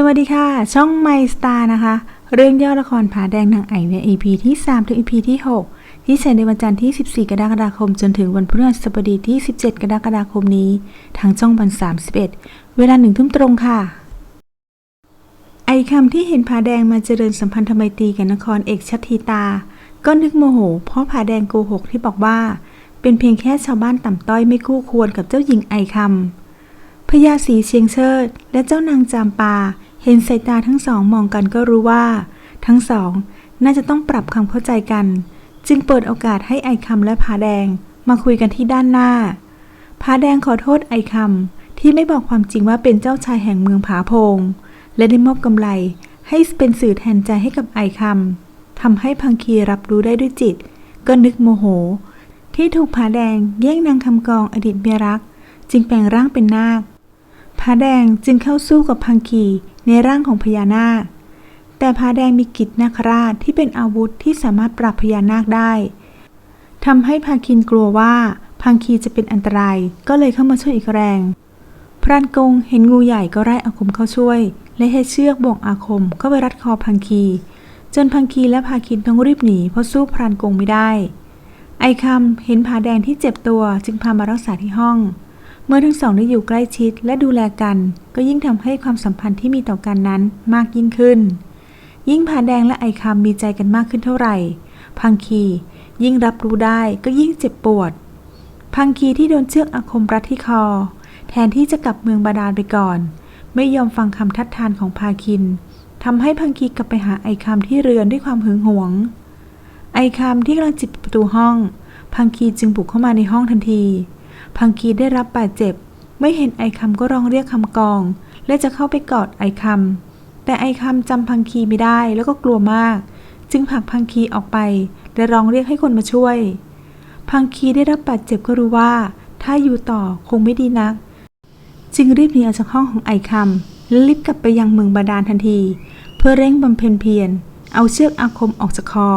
สวัสดีค่ะ ช่องไมสตาร์นะคะ เรื่องย่อละครผาแดงนางไอใน EP ที่ 3 ถึง EP ที่ 6 ที่ฉายในวันจันทร์ที่ 14 กรกฎาคม จนถึงวันพฤหัสบดีที่ 17 กรกฎาคมนี้ทางช่องบัน 31 เวลาหนึ่งทุ่มตรงค่ะ ไอคำที่เห็นผาแดงมาเจริญสัมพันธไมตรีกับนครเอกชัตทีตา ก็นึกโมโห เพราะผาแดงโกหกที่บอกว่า เป็นเพียงแค่ชาวบ้านต่ำต้อยไม่คู่ควรกับเจ้าหญิงไอคำพญาสีเชียงเชิด และเจ้านางจามปา เห็นสายตาทั้งสองมองกันก็รู้ว่า ทั้งสองน่าจะต้องปรับความเข้าใจกัน จึงเปิดโอกาสให้ไอคำและผาแดงมาคุยกันที่ด้านหน้าผาแดงขอโทษไอคำที่ไม่บอกความจริงว่าเป็นเจ้าชายแห่งเมืองผาพง และได้มอบกำไรให้เป็นสื่อแทนใจให้กับไอคำทำให้พังคีรับรู้ได้ด้วยจิต ก็นึกโมโห ที่ถูกผาแดงแย่งนางคำกองอดีตเมียรัก จึงแปลงร่างเป็นนาคผาแดงจึงเข้าสู้กับพังคี ในร่างของพญานาค แต่ผาแดงมีกิจนาคราชที่เป็นอาวุธที่สามารถปราบพญานาคได้ทำให้พาคินกลัวว่าพังคีจะเป็นอันตรายก็เลยเข้ามาช่วยอีกแรง พรานกงเห็นงูใหญ่ก็ไล่อาคมเข้าช่วย และให้เชือกบ่งอาคมเข้าไปรัดคอพังคี จนพังคีและพาคินต้องรีบหนีเพราะสู้พรานกงไม่ได้ ไอคำเห็นผาแดงที่เจ็บตัวจึงพามารักษาที่ห้อง เมื่อทั้งสองได้อยู่ใกล้ชิดและดูแลกัน ก็ยิ่งทำให้ความสัมพันธ์ที่มีต่อกันนั้นมากยิ่งขึ้น ยิ่งผาแดงและไอคำมีใจกันมากขึ้นเท่าไหร่ พังคียิ่งรับรู้ได้ก็ยิ่งเจ็บปวด พังคีที่โดนเชือกอาคมรัดที่คอ แทนที่จะกลับเมืองบาดาลไปก่อน ไม่ยอมฟังคำทัดทานของพาคินทำให้พังคีกลับไปหาไอคำที่เรือนด้วยความหึงหวง ไอคำที่กำลังจิบประตูห้อง พังคีจึงบุกเข้ามาในห้องทันที พังคีได้รับบาดเจ็บ ไม่เห็นไอคำก็ร้องเรียกคำกอง และจะเข้าไปกอดไอคำแต่ไอคำจำพังคีไม่ได้แล้วก็กลัวมาก จึงผลักพังคีออกไปและร้องเรียกให้คนมาช่วย พังคีได้รับบาดเจ็บก็รู้ว่า ถ้าอยู่ต่อคงไม่ดีนัก จึงรีบหนีออกจากห้องของไอคำและรีบกลับไปยังเมืองบาดาลทันที เพื่อเร่งบำเพ็ญเพียรเอาเชือกอาคมออกจากคอ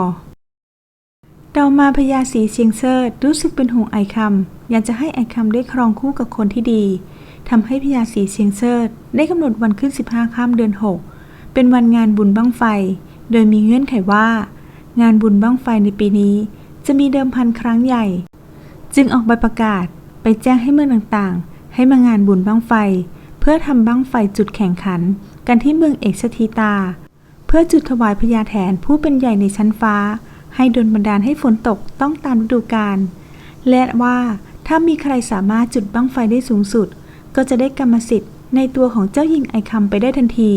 ต่อมาพญาสีเชียงเซิดรู้สึกเป็นห่วงไอคำอยากจะให้ไอคำได้ครองคู่กับคนที่ดีทำให้พญาสีเชียงเซิดได้กำหนดวันขึ้น 15ข้ามเดือน 6 เป็นวันงานบุญบั้งไฟ โดยมีเงื่อนไขว่า งานบุญบั้งไฟในปีนี้ จะมีเดิมพันครั้งใหญ่ จึงออกใบประกาศไปแจ้งให้เมืองต่างๆ ให้มางานบุญบั้งไฟ เพื่อทำบั้งไฟจุดแข่งขัน กันที่เมืองเอกชทีตา เพื่อจุดถวายพญาแถนผู้เป็นใหญ่ในชั้นฟ้า ให้ดลบันดาลให้ฝนตกต้องตามฤดูกาล และว่าถ้ามีใครสามารถจุดบั้งไฟได้สูงสุด ก็จะได้กรรมสิทธิ์ในตัวของเจ้าหญิงไอคำไปได้ทันที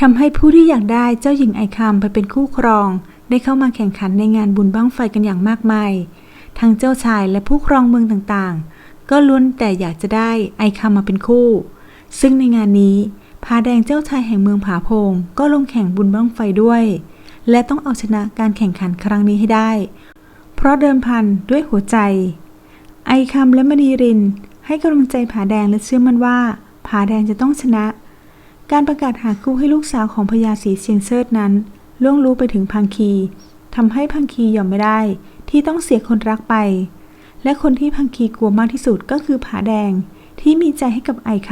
ทำให้ผู้ที่อยากได้เจ้าหญิงไอคำไปเป็นคู่ครอง ได้เข้ามาแข่งขันในงานบุญบั้งไฟกันอย่างมากมาย ทั้งเจ้าชายและผู้ครองเมืองต่างๆ ก็ล้วนแต่อยากจะได้ไอคำมาเป็นคู่ ซึ่งในงานนี้พาแดงเจ้าชายแห่งเมืองผาโพงก็ลงแข่งบุญบั้งไฟด้วย และต้องเอาชนะการแข่งขันครั้งนี้ให้ได้ เพราะเดิมพันด้วยหัวใจ ไอคำและมณีริน ให้กำลังใจผาแดงและเชื่อมั่นว่า ผาแดงจะต้องชนะ การประกาศหาคู่ให้ลูกสาวของพญาศรีเชียงเซิดนั้นล่วงรู้ไปถึงพังคีทำให้พังคียอมไม่ได้ ที่ต้องเสียคนรักไป และคนที่พังคีกลัวมากที่สุดก็คือผาแดงที่มีใจให้กับไอค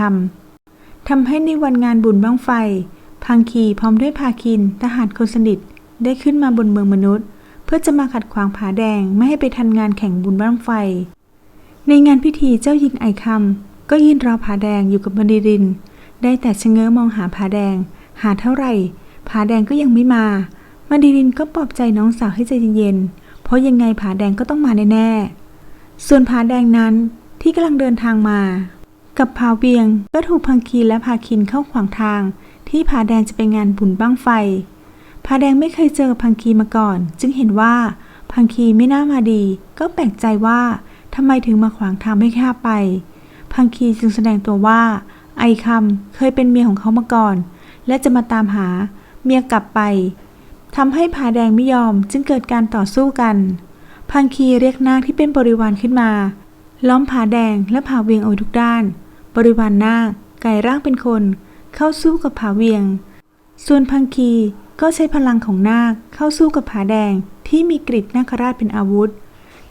ำทำให้ในวันงานบุญบ้างไฟ พังคีพร้อมด้วยพาคินทหารคนสนิท ได้ขึ้นมาบนเมืองมนุษย์ เพื่อจะมาขัดขวางผาแดงไม่ให้ไปทันงานแข่งบุญบ้างไฟ ในงานพิธีเจ้าหญิงไอคำก็ยืนรอผาแดงอยู่กับมณีริน ได้แต่ชะเง้อมองหาผาแดง หาเท่าไหร่ผาแดงก็ยังไม่มามาดีรินก็ปลอบใจน้องสาวให้ใจเย็นๆ เพราะยังไงผาแดงก็ต้องมาแน่ๆ ส่วนผาแดงนั้นที่กำลังเดินทางมา กับพาเวียงก็ถูกพังคีและพาคินเข้าขวางทาง ที่ผาแดงจะไปงานบุญบ้างไฟ ผาแดงไม่เคยเจอพังคีมาก่อน จึงเห็นว่าพังคีไม่น่ามาดี ก็แปลกใจว่าทำไมถึงมาขวางทางไม่ข้าไป พังคีจึงแสดงตัวว่า ไอคำเคยเป็นเมียของเขามาก่อน และจะมาตามหาเมียกลับไปทำให้ผาแดงไม่ยอมจึงเกิดการต่อสู้กัน พังคีเรียกนาคที่เป็นบริวารขึ้นมา ล้อมผาแดงและผาเวียงเอาทุกด้าน บริวารนาคไก่ร่างเป็นคน เข้าสู้กับผาเวียง ส่วนพังคี ก็ใช้พลังของนาคเข้าสู้กับผาแดงที่มีกริดนาคราชเป็นอาวุธ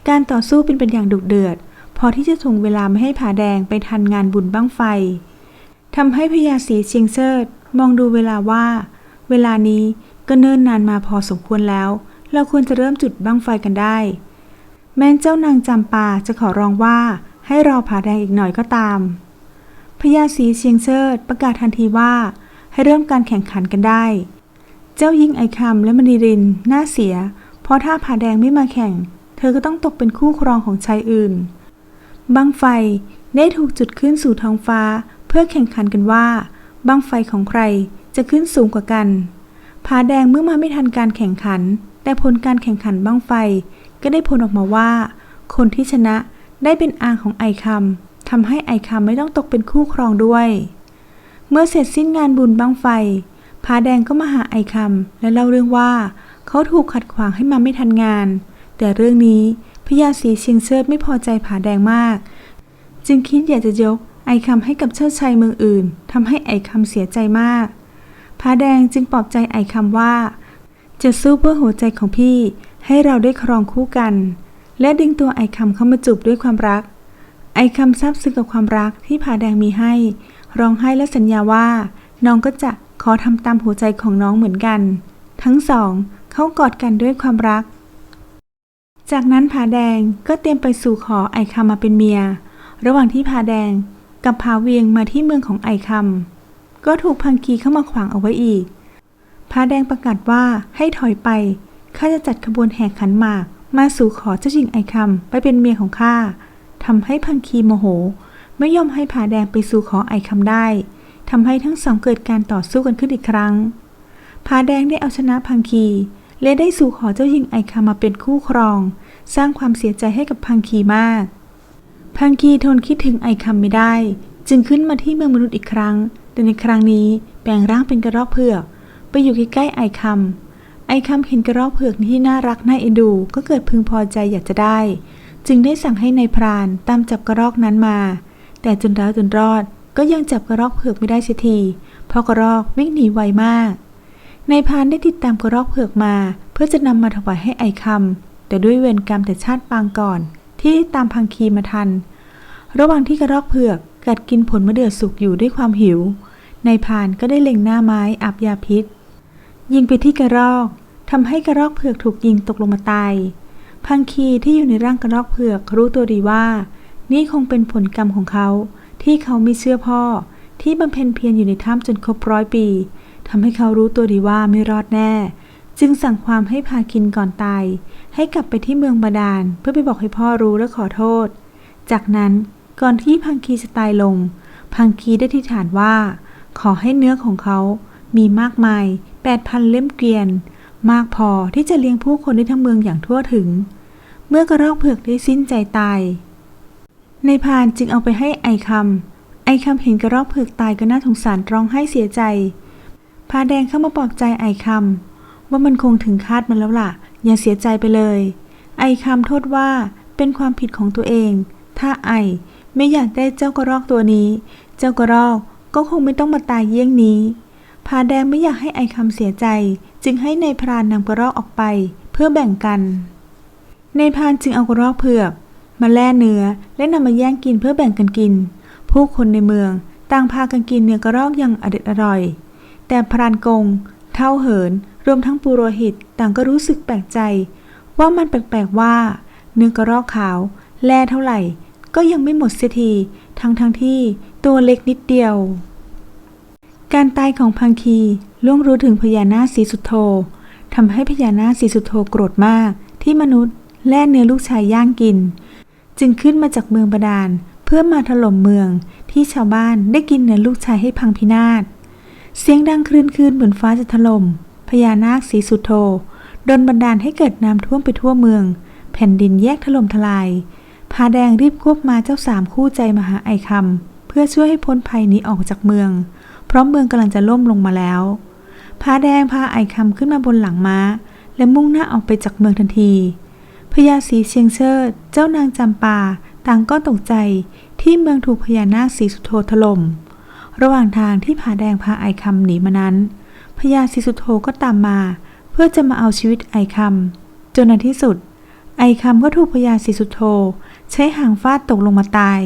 การต่อสู้เป็นเป็นอย่างดุเดือด พอที่จะถ่วงเวลาไม่ให้ผาแดงไปทันงานบุญบ้างไฟทำให้พญาสีเชียงเซิดมองดูเวลาว่า เวลานี้ก็เนิ่นนานมาพอสมควรแล้ว เราควรจะเริ่มจุดบั้งไฟกันได้ แม้เจ้านางจำปาจะขอร้องว่าให้รอผาแดงอีกหน่อยก็ตามพญาศรีเชียงเชิดประกาศทันทีว่าให้เริ่มการแข่งขันกันได้ เจ้ายิงไอคำและมณีรินน่าเสีย เพราะถ้าผาแดงไม่มาแข่ง เธอก็ต้องตกเป็นคู่ครองของชายอื่น บังไฟได้ถูกจุดขึ้นสู่ท้องฟ้า เพื่อแข่งขันกันว่า บังไฟของใครจะขึ้นสูงกว่ากันผาแดงเมื่อมาไม่ทันการแข่งขัน แต่ผลการแข่งขันบังไฟก็ได้ผลออกมาว่า คนที่ชนะได้เป็นอางของไอคำทำให้ไอคำไม่ต้องตกเป็นคู่ครองด้วย เมื่อเสร็จสิ้นงานบุญบังไฟ ผาแดงก็มาหาไอคำและเล่าเรื่องว่าเขาถูกขัดขวางให้มาไม่ทันงาน แต่เรื่องนี้พญาศรีเชียงเชิดไม่พอใจผาแดงมาก จึงคิดอยากจะยกไอคำให้กับเชิดชัยเมืองอื่นทำให้ไอคำเสียใจมากผาแดงจึงปลอบใจไอคำว่า จะสู้เพื่อหัวใจของพี่ให้เราได้ครองคู่กัน และดึงตัวไอคำเข้ามาจูบด้วยความรัก ไอคำซาบซึ้งกับความรักที่ผาแดงมีให้ ร้องไห้และสัญญาว่าน้องก็จะ อทำตามหัวใจของน้องเหมือนกัน ทั้งสองเขากอดกันด้วยความรัก จากนั้นผาแดงก็เตรียมไปสู่ขอไอคำมาเป็นเมีย ระหว่างที่ผาแดงกับผาเวียงมาที่เมืองของไอคำก็ถูกพังคีเข้ามาขวางเอาไว้อีกผาแดงประกาศว่าให้ถอยไปข้าจะจัดขบวนแห่ขันหมาก มาสู่ขอเจ้าหญิงไอคำไปเป็นเมียของข้าทำให้พังคีโมโห ไม่ยอมให้ผาแดงไปสู่ขอไอคำได้ ทำให้ทั้งสองเกิดการต่อสู้กันขึ้นอีกครั้งผาแดงได้เอาชนะพังคี และได้สู่ขอเจ้าหญิงไอคำมาเป็นคู่ครอง สร้างความเสียใจให้กับพังคีมาก พังคีทนคิดถึงไอคำไม่ได้ จึงขึ้นมาที่เมืองมนุษย์อีกครั้ง แต่ในครั้งนี้แปลงร่างเป็นกระรอกเผือก ไปอยู่ใกล้ๆไอคำไอคำเห็นกระรอกเผือกที่น่ารักน่าเอ็นดู ก็เกิดพึงพอใจอยากจะได้ จึงได้สั่งให้ในายพรานตามจับกระรอกนั้นมา แต่จนแล้วจนรอด ก็ยังจับกระรอกเผือกไม่ได้เสียที เพราะกระรอกวิ่งหนีไวมาก นายพานได้ติดตามกระรอกเผือกมา เพื่อจะนำมาถวายให้ไอคำแต่ด้วยเวรกรรมแต่ชาติปางก่อน ที่ตามพังคีมาทัน ระหว่างที่กระรอกเผือกกัดกินผลมะเดื่อสุกอยู่ด้วยความหิวนายพานก็ได้เล็งหน้าไม้อาบยาพิษ ยิงไปที่กระรอกทำให้กระรอกเผือกถูกยิงตกลงมาตาย พังคีที่อยู่ในร่างกระรอกเผือกรู้ตัวดีว่า นี่คงเป็นผลกรรมของเขา ที่เขาไม่เชื่อพ่อ ที่บำเพ็ญเพียรอยู่ในถ้ำจนครบร้อยปีทำให้เขารู้ตัวดีว่าไม่รอดแน่ จึงสั่งความให้พาคินก่อนตาย ให้กลับไปที่เมืองบาดาลเพื่อไปบอกให้พ่อรู้และขอโทษ จากนั้นก่อนที่พังคีจะตายลง พังคีได้ที่ฐานว่า ขอให้เนื้อของเขา มีมากมาย 8,000 เล่มเกวียน มากพอที่จะเลี้ยงผู้คนได้ทั้งเมืองอย่างทั่วถึง เมื่อกระรอกเผือกได้สิ้นใจตาย ในพานจึงเอาไปให้ไอคำไอคำเห็นกระรอกเผือกตายก็น่าสงสารร้องไห้เสียใจ พาแดงเข้ามาปลอบใจไอคำว่ามันคงถึงคาดมันแล้วล่ะ อย่าเสียใจไปเลย ไอคำโทษว่าเป็นความผิดของตัวเอง ถ้าไอไม่อยากได้เจ้ากระรอกตัวนี้ เจ้ากระรอกก็คงไม่ต้องมาตายเยี่ยงนี้ พาแดงไม่อยากให้ไอคำเสียใจ จึงให้ในายพรานนำกระรอกออกไป เพื่อแบ่งกัน ในพานจึงเอากระรอกเผือก มาแล่เนื้อและนำมาแย่งกินเพื่อแบ่งกันกิน ผู้คนในเมืองต่างพากันกินเนื้อกระรอกอย่างอเด็ดอร่อย แต่พรานกง เท่าเหิน รวมทั้งปุโรหิตต่างก็รู้สึกแปลกใจ ว่ามันแปลกๆว่า เนื้อกระรอกขาว แล่เท่าไหร่ ก็ยังไม่หมดเสียทีทั้งทั้งที่ตัวเล็กนิดเดียว การตายของพังคีล่วงรู้ถึงพญานาคสีสุโธทำให้พญานาคสีสุโธโกรธมากที่มนุษย์แล่เนื้อลูกชายย่างกิน จึงขึ้นมาจากเมืองบาดาล เพื่อมาถล่มเมืองที่ชาวบ้านได้กินเนื้อลูกชายให้พังพินาศ เสียงดังคลื่นคลื่นเหมือนฟ้าจะถล่มพญานาคสีสุโธดนบันดาลให้เกิดน้ำท่วมไปทั่วเมือง แผ่นดินแยกถล่มทลายพาแดงรีบควบมาเจ้าสามคู่ใจมหาไอคำเพื่อช่วยให้พ้นภัยหนี้ออกจากเมือง เพราะเมืองกำลังจะล่มลงมาแล้วพาแดงพาไอคำขึ้นมาบนหลังม้า และมุ่งหน้าออกไปจากเมืองทันที ญาศรีเชียงเชิด เจ้านางจำปา ต่างก็ตกใจที่เมืองถูกพญานาคสีสุโธถล่ม ระหว่างทางที่ผาแดงพาไอคำหนีมานั้น พญาศรีสุโธก็ตามมา เพื่อจะมาเอาชีวิตไอคำจนในที่สุด ไอคำก็ถูกพญาศรีสุโธใช้หางฟาดตกลงมาตาย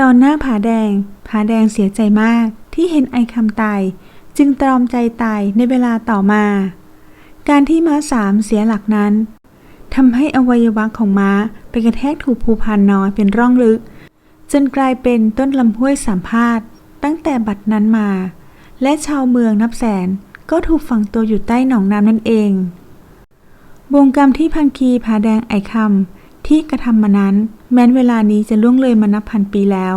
ตอนหน้าผาแดง ผาแดงเสียใจมากที่เห็นไอคำตาย จึงตรอมใจตายในเวลาต่อมา การที่ม้าสามเสียหลักนั้น ทำให้อวัยวะของม้าไปกระแทกถูกภูพานน้อยเป็นร่องลึก จนกลายเป็นต้นลำห้วยสามพาดตั้งแต่บัดนั้นมา และชาวเมืองนับแสนก็ถูกฝังตัวอยู่ใต้หนองน้ำนั่นเองวงกรรมที่พันคีผาแดงไอคำที่กระทำมานั้น แม้นเวลานี้จะล่วงเลยมานับพันปีแล้ว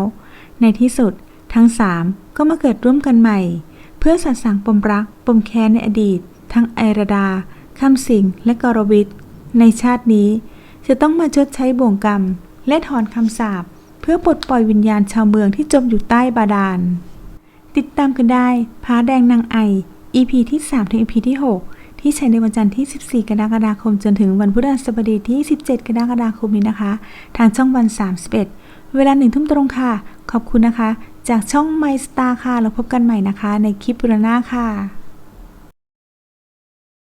ในที่สุดทั้งสามก็มาเกิดร่วมกันใหม่ เพื่อสะสางปมรักปมแค้นในอดีต ทั้งไอราดาคำสิงและกรวิทย์ ในชาตินี้จะต้องมาชดใช้บ่วงกรรม และถอนคำสาปเพื่อปลดปล่อยวิญญาณชาวเมืองที่จมอยู่ใต้บาดาล ติดตามกันได้พาแดงนางไอ EP ที่ 3 ถึง EP ที่ 6 ที่ใช้ในวันจันทร์ที่ 14 กรกฎาคม จนถึงวันพฤหัสบดีที่ 17 กรกฎาคมนี้นะคะ ทางช่องวัน 31 เวลาหนึ่งทุ่มตรงค่ะ ขอบคุณนะคะ จากช่อง My Star ค่ะแล้วพบกันใหม่นะคะ ในคลิปบุรณาค่ะ